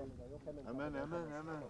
Hemen hemen hemen.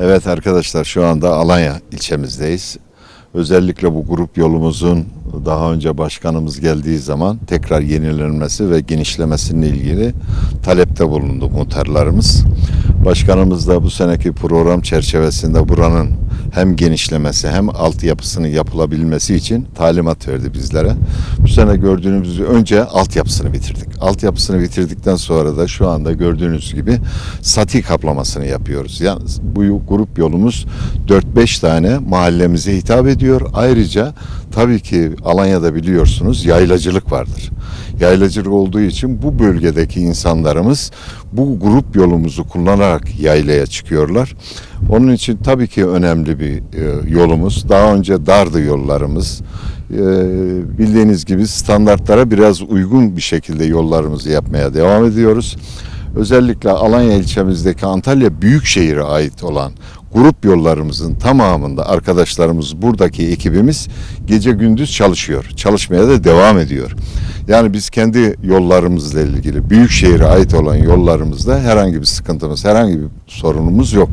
Evet arkadaşlar şu anda Alanya ilçemizdeyiz. Özellikle bu grup yolumuzun daha önce başkanımız geldiği zaman tekrar yenilenmesi ve genişlemesinin ilgili talepte bulundu muhtarlarımız. Başkanımız da bu seneki program çerçevesinde buranın hem genişlemesi hem altyapısının yapılabilmesi için talimat verdi bizlere. Bu sene gördüğünüz önce altyapısını bitirdik. Altyapısını bitirdikten sonra da şu anda gördüğünüz gibi sati kaplamasını yapıyoruz. Yani bu grup yolumuz 4-5 tane mahallemize hitap ediyor. Ayrıca tabii ki Alanya'da biliyorsunuz yaylacılık vardır. Yaylacılık olduğu için bu bölgedeki insanlarımız bu grup yolumuzu kullanarak yaylaya çıkıyorlar. Onun için tabii ki önemli bir e, yolumuz. Daha önce dardı yollarımız. E, bildiğiniz gibi standartlara biraz uygun bir şekilde yollarımızı yapmaya devam ediyoruz. Özellikle Alanya ilçemizdeki Antalya Büyükşehir'e ait olan grup yollarımızın tamamında arkadaşlarımız buradaki ekibimiz gece gündüz çalışıyor. Çalışmaya da devam ediyor. Yani biz kendi yollarımızla ilgili Büyükşehir'e ait olan yollarımızda herhangi bir sıkıntımız, herhangi bir sorunumuz yok.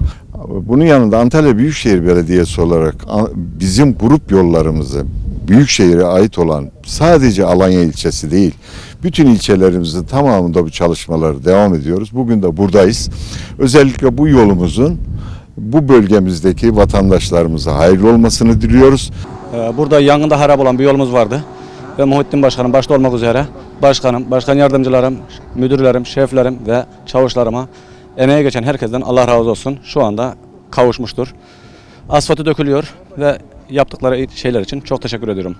Bunun yanında Antalya Büyükşehir Belediyesi olarak bizim grup yollarımızı Büyükşehir'e ait olan sadece Alanya ilçesi değil, bütün ilçelerimizin tamamında bu çalışmaları devam ediyoruz. Bugün de buradayız. Özellikle bu yolumuzun bu bölgemizdeki vatandaşlarımıza hayırlı olmasını diliyoruz. Ee, Burada yangında harap olan bir yolumuz vardı. ve Muhittin Başkanım başta olmak üzere başkanım, başkan yardımcılarım, müdürlerim, şeflerim ve çavuşlarıma emeğe geçen herkesten Allah razı olsun. Şu anda kavuşmuştur. Asfaltı dökülüyor ve yaptıkları şeyler için çok teşekkür ediyorum.